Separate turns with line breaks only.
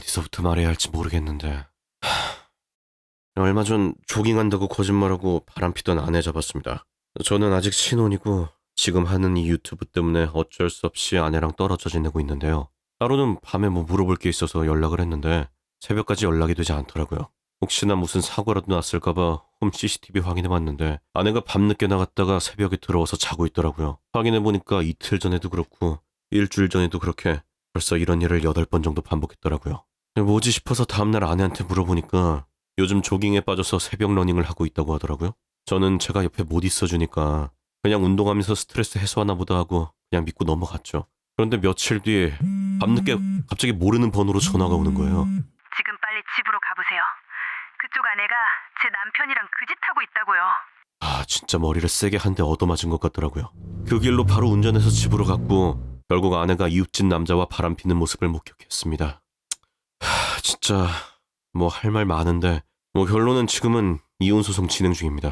어디서부터 말해야 할지 모르겠는데. 하, 얼마 전 조깅한다고 거짓말하고 바람피던 아내 잡았습니다. 저는 아직 신혼이고 지금 하는 이 유튜브 때문에 어쩔 수 없이 아내랑 떨어져 지내고 있는데요. 따로는 밤에 뭐 물어볼 게 있어서 연락을 했는데 새벽까지 연락이 되지 않더라고요. 혹시나 무슨 사고라도 났을까봐 홈 CCTV 확인해봤는데 아내가 밤늦게 나갔다가 새벽에 들어와서 자고 있더라고요. 확인해보니까 이틀 전에도 그렇고 일주일 전에도 그렇게 벌써 이런 일을 여덟 번 정도 반복했더라고요. 뭐지 싶어서 다음날 아내한테 물어보니까 요즘 조깅에 빠져서 새벽 러닝을 하고 있다고 하더라고요. 저는 제가 옆에 못 있어주니까 그냥 운동하면서 스트레스 해소하나 보다 하고 그냥 믿고 넘어갔죠. 그런데 며칠 뒤에 밤늦게 갑자기 모르는 번호로 전화가 오는 거예요.
지금 빨리 집으로 가보세요. 그쪽 아내가 제 남편이랑 그 짓 하고 있다고요.
아, 진짜 머리를 세게 한 대 얻어맞은 것 같더라고요. 그 길로 바로 운전해서 집으로 갔고 결국 아내가 이웃집 남자와 바람피는 모습을 목격했습니다. 하, 진짜 뭐 할 말 많은데 뭐 결론은 지금은 이혼 소송 진행 중입니다.